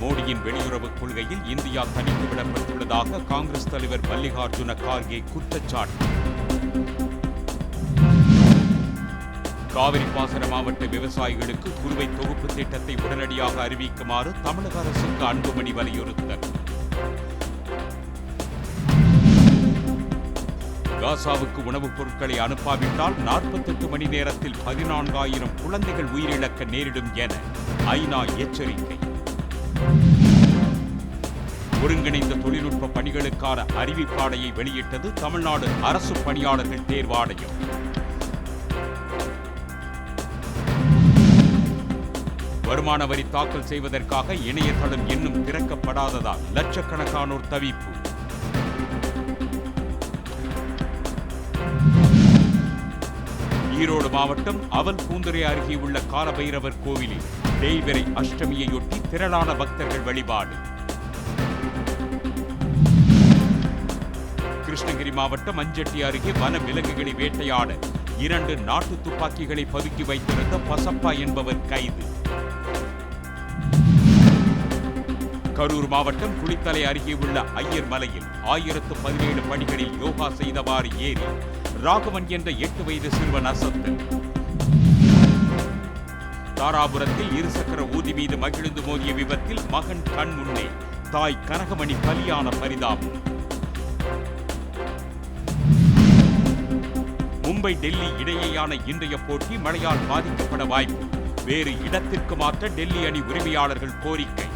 மோடியின் வெளியுறவு கொள்கையில் இந்தியா தனித்து விடப்பட்டுள்ளதாக காங்கிரஸ் தலைவர் மல்லிகார்ஜுன கார்கே குற்றச்சாட்டு. காவிரி பாசன மாவட்ட விவசாயிகளுக்கு குறுவை தொகுப்பு திட்டத்தை உடனடியாக அறிவிக்குமாறு தமிழக அரசுக்கு அன்புமணி வலியுறுத்தல். காசாவுக்கு உணவுப் பொருட்களை அனுப்பாவிட்டால் நாற்பத்தெட்டு மணி நேரத்தில் பதினான்காயிரம் குழந்தைகள் உயிரிழக்க நேரிடும் என ஐநா எச்சரிக்கை. ஒருங்கிணைந்த தொழில்நுட்ப பணிகளுக்கான அறிவிப்பாடையை வெளியிட்டது தமிழ்நாடு அரசு பணியாளர்கள் தேர்வாணையம். வருமான வரி தாக்கல் செய்வதற்காக இணையதளம் இன்னும் திறக்கப்படாததால் லட்சக்கணக்கானோர் தவிப்பு. ஈரோடு மாவட்டம் அவல் பூந்துரை அருகே உள்ள காலபைரவர் கோவிலில் தேய்வரை அஷ்டமியையொட்டி திரளான பக்தர்கள் வழிபாடு. கிருஷ்ணகிரி மாவட்டம் மஞ்சட்டி அருகே வன விலங்குகளை வேட்டையாட இரண்டு நாட்டு துப்பாக்கிகளை பதுக்கி வைத்திருந்த பசப்பா என்பவர் கைது. கரூர் மாவட்டம் குளித்தலை அருகே உள்ள ஐயர் மலையில் ஆயிரத்து பதினேழு படிகளில் யோகா செய்தவாறு ஏறி ராகவன் என்ற எட்டு வயது சிறுவன் அசத்து தாராபுரத்தில் இருசக்கர ஊதி மீது மகிழ்ந்து மோதிய விபத்தில் மகன் கண் முன்னே தாய் கனகமணி பலியான பரிதாபம். மும்பை டெல்லி இடையேயான இன்றைய போட்டி மழையால் பாதிக்கப்பட வாய்ப்பு. வேறு இடத்திற்கு மாற்ற டெல்லி அணி உரிமையாளர்கள் கோரிக்கை.